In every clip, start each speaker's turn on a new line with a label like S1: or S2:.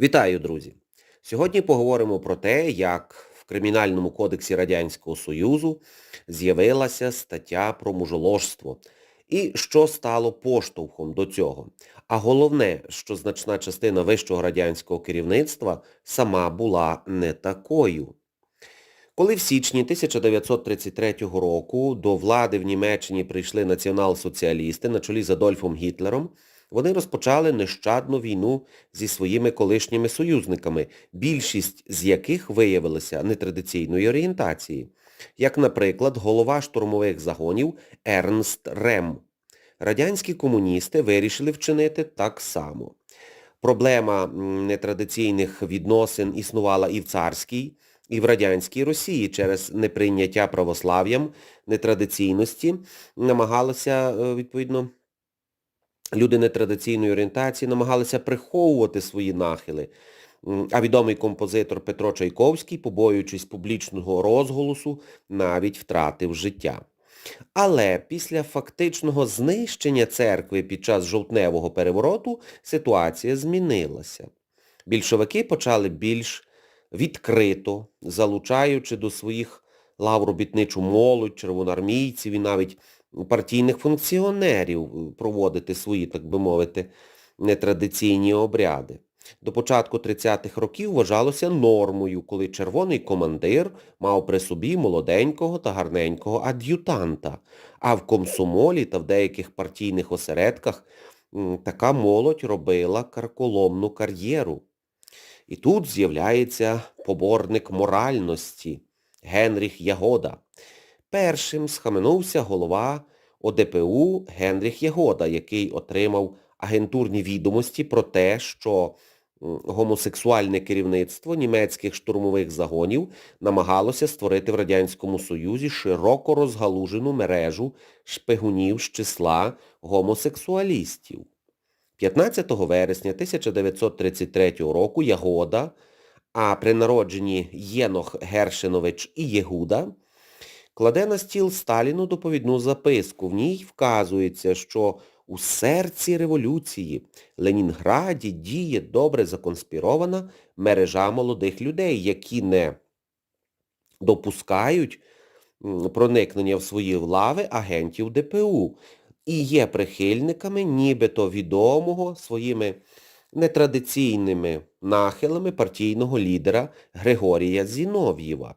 S1: Вітаю, друзі! Сьогодні поговоримо про те, як в Кримінальному кодексі Радянського Союзу з'явилася стаття про мужоложство і що стало поштовхом до цього. А головне, що значна частина вищого радянського керівництва сама була не такою. Коли в січні 1933 року до влади в Німеччині прийшли націонал-соціалісти на чолі з Адольфом Гітлером, вони розпочали нещадну війну зі своїми колишніми союзниками, більшість з яких виявилися нетрадиційної орієнтації, як, наприклад, голова штурмових загонів Ернст Рем. Радянські комуністи вирішили вчинити так само. Проблема нетрадиційних відносин існувала і в царській, і в радянській Росії через неприйняття православ'ям нетрадиційності намагалися, е, відповідно, люди нетрадиційної орієнтації намагалися приховувати свої нахили. А відомий композитор Петро Чайковський, побоюючись публічного розголосу, навіть втратив життя. Але після фактичного знищення церкви під час жовтневого перевороту ситуація змінилася. Більшовики почали більш відкрито, залучаючи до своїх лав робітничу молодь, червоноармійців і навіть партійних функціонерів е, проводити свої, так би мовити, нетрадиційні обряди. До початку 30-х років вважалося нормою, коли червоний командир мав при собі молоденького та гарненького ад'ютанта, а в комсомолі та в деяких партійних осередках така молодь робила карколомну кар'єру. І тут з'являється поборник моральності Генріх Ягода. Першим схаменувся голова ОДПУ Генріх Ягода, який отримав агентурні відомості про те, що гомосексуальне керівництво німецьких штурмових загонів намагалося створити в Радянському Союзі широко розгалужену мережу шпигунів з числа гомосексуалістів. 15 вересня 1933 року Ягода, а при народженні Єнох Гершинович і Єгуда, кладе на стіл Сталіну доповідну записку. В ній вказується, що у серці революції Ленінграді діє добре законспірована мережа молодих людей, які не допускають проникнення в свої лави агентів ДПУ і є прихильниками нібито відомого своїми нетрадиційними нахилами партійного лідера Григорія Зінов'єва.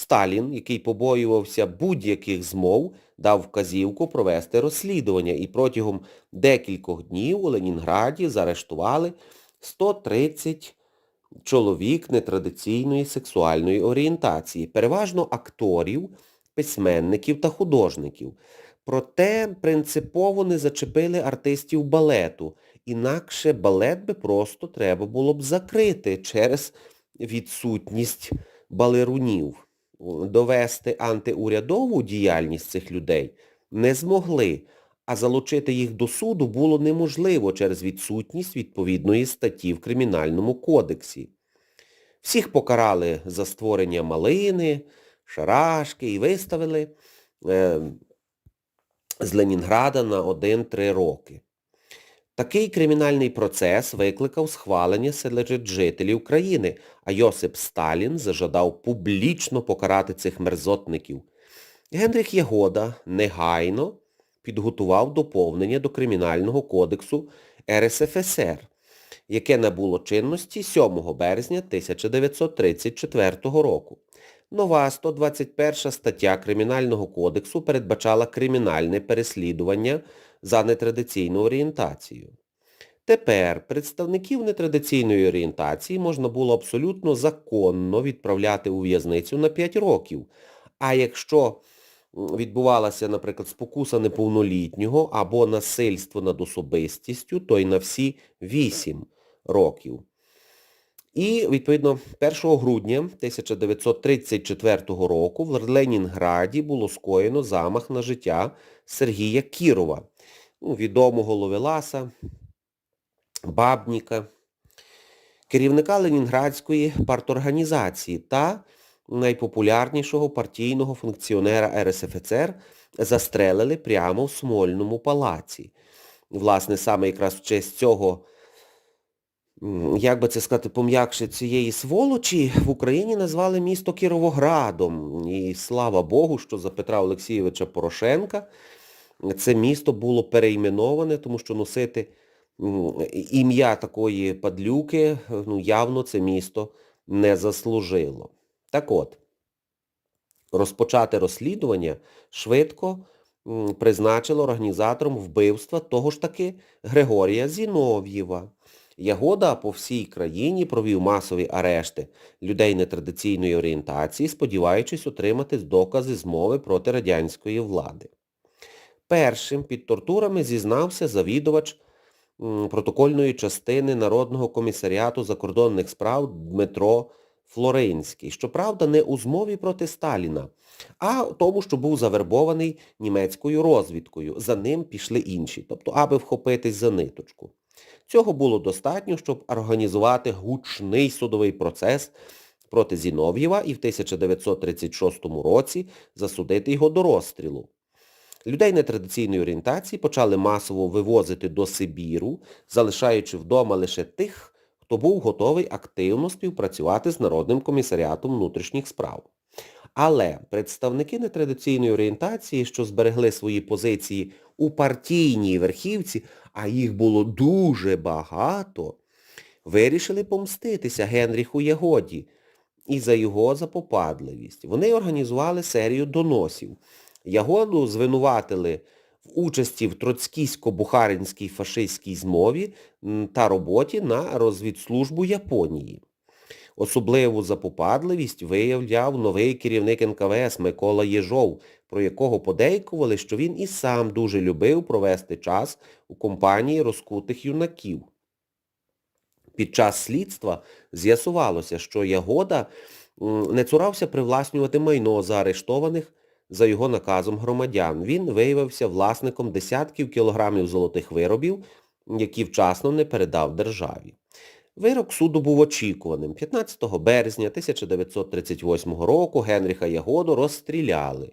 S1: Сталін, який побоювався будь-яких змов, дав вказівку провести розслідування і протягом декількох днів у Ленінграді заарештували 130 чоловік нетрадиційної сексуальної орієнтації, переважно акторів, письменників та художників. Проте принципово не зачепили артистів балету, інакше балет би просто треба було б закрити через відсутність балерунів. Довести антиурядову діяльність цих людей не змогли, а залучити їх до суду було неможливо через відсутність відповідної статті в Кримінальному кодексі. Всіх покарали за створення малини, шарашки і виставили е, з Ленінграда на 1-3 роки. Такий кримінальний процес викликав схвалення серед жителів країни, а Йосип Сталін зажадав публічно покарати цих мерзотників. Генріх Ягода негайно підготував доповнення до Кримінального кодексу РСФСР, яке набуло чинності 7 березня 1934 року. Нова 121 стаття Кримінального кодексу передбачала кримінальне переслідування за нетрадиційну орієнтацію. Тепер представників нетрадиційної орієнтації можна було абсолютно законно відправляти у в'язницю на 5 років. А якщо відбувалася, наприклад, спокуса неповнолітнього або насильство над особистістю, то й на всі 8 років. І, відповідно, 1 грудня 1934 року в Ленінграді було скоєно замах на життя Сергія Кірова, ну, відомого Ловеласа, Бабніка, керівника Ленінградської парторганізації та найпопулярнішого партійного функціонера РСФСР застрелили прямо в Смольному палаці. Власне, саме якраз в честь цього як би це сказати, пом'якше цієї сволочі, в Україні назвали місто Кіровоградом. І слава Богу, що за Петра Олексійовича Порошенка це місто було перейменоване, тому що носити ім'я такої падлюки, ну, явно це місто не заслужило. Так от, розпочати розслідування швидко призначило організатором вбивства того ж таки Григорія Зінов'єва. Ягода по всій країні провів масові арешти людей нетрадиційної орієнтації, сподіваючись отримати докази змови проти радянської влади. Першим під тортурами зізнався завідувач протокольної частини Народного комісаріату закордонних справ Дмитро Флоринський. Щоправда, не у змові проти Сталіна, а тому, що був завербований німецькою розвідкою. За ним пішли інші, тобто аби вхопитись за ниточку. Цього було достатньо, щоб організувати гучний судовий процес проти Зінов'єва і в 1936 році засудити його до розстрілу. Людей нетрадиційної орієнтації почали масово вивозити до Сибіру, залишаючи вдома лише тих, хто був готовий активно співпрацювати з Народним комісаріатом внутрішніх справ. Але представники нетрадиційної орієнтації, що зберегли свої позиції у партійній верхівці, а їх було дуже багато, вирішили помститися Генріху Ягоді і за його запопадливість. Вони організували серію доносів. Ягоду звинуватили в участі в троцкійсько-бухаринській фашистській змові та роботі на розвідслужбу Японії. Особливу запопадливість виявляв новий керівник НКВС Микола Єжов, про якого подейкували, що він і сам дуже любив провести час у компанії розкутих юнаків. Під час слідства з'ясувалося, що Ягода не цурався привласнювати майно заарештованих за його наказом громадян. Він виявився власником десятків кілограмів золотих виробів, які вчасно не передав державі. Вирок суду був очікуваним. 15 березня 1938 року Генріха Ягоду розстріляли.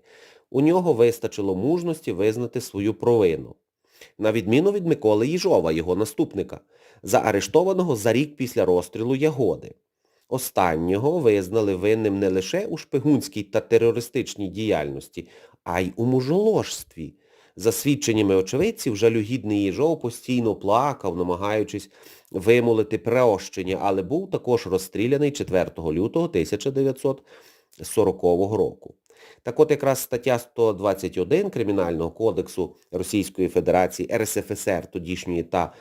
S1: У нього вистачило мужності визнати свою провину. На відміну від Миколи Їжова, його наступника, заарештованого за рік після розстрілу Ягоди. Останнього визнали винним не лише у шпигунській та терористичній діяльності, а й у мужоложстві. За свідченнями очевидців, жалюгідний Їжов постійно плакав, намагаючись вимолити прощення, але був також розстріляний 4 лютого 1940 року. Так от якраз стаття 121 Кримінального кодексу Російської Федерації, РСФСР тодішньої та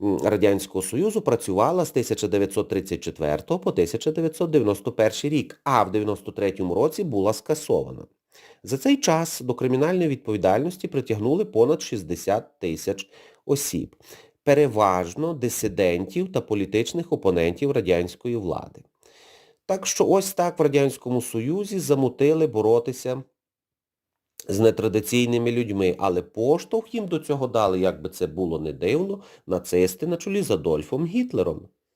S1: Радянського Союзу працювала з 1934 по 1991 рік, а в 1993 році була скасована. За цей час до кримінальної відповідальності притягнули понад 60 тисяч осіб, переважно дисидентів та політичних опонентів радянської влади. Так що ось так в Радянському Союзі замутили боротися з нетрадиційними людьми, але поштовх їм до цього дали, як би це було не дивно, нацисти на чолі з Адольфом Гітлером.